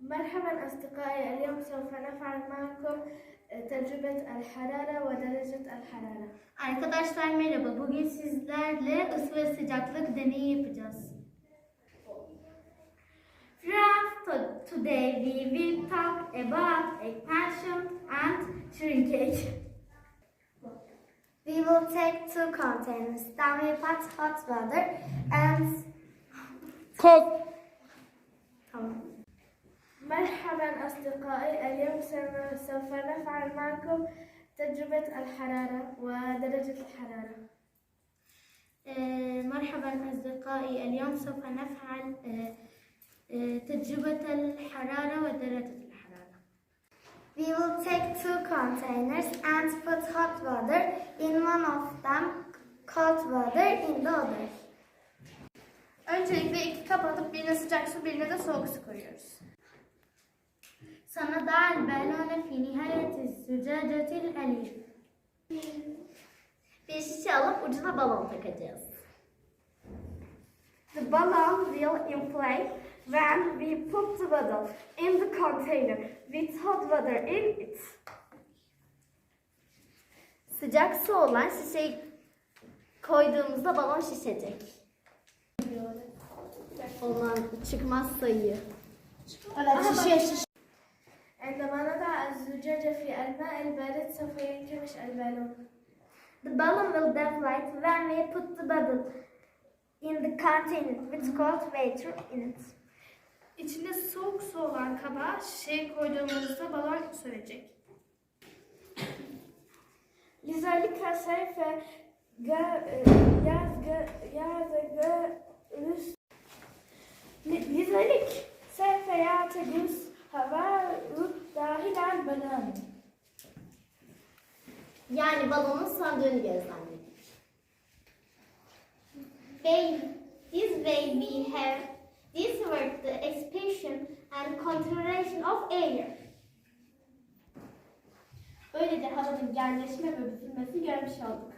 مرحبا أصدقائي اليوم سوف نفعل معكم تجربة الحرارة ودرجة الحرارة Arkadaşlar merhaba. Bugün sizlerle ısı ve sıcaklık deneyi yapacağız. Friends, to- today we will talk about expansion and shrinkage. We will take two containers. Then we put hot water and Tamam. مرحبا أصدقائي اليوم سوف نفعل معكم تجربة الحرارة ودرجة الحرارة آه، مرحبا أصدقائي اليوم سوف نفعل آه، آه، تجربة الحرارة ودرجة الحرارة. We will take two containers and put hot water in one of them, cold water in the other. Öncelikle iki kap alıp birine sıcak su birine de soğuk su koyuyoruz. سنضع البالون في نهاية الزجاجة الأليف. Bir şişe alıp ucuna balon takacağız. The balloon will inflate when we put the bottle in the container with hot water in it. Sıcak su olan şişeyi koyduğumuzda balon şişecek. Olan çıkmaz sayıyı. Evet şişe şişe. عندما نضع الزجاجة في الماء البارد سوف ينكمش البالون The balloon will deflate when we put the bottle in the container with cold water in it. İçinde soğuk su olan kaba şişeyi koyduğumuzda balon sönecek. لذلك سوف يعتقد لذلك سوف يعتقد havarut dahilel balon. Yani balonun sandığını gözlemledik. They, this way we have discovered the expansion and contraction of air. Böylece havanın genleşme ve bükülmesi görmüş olduk.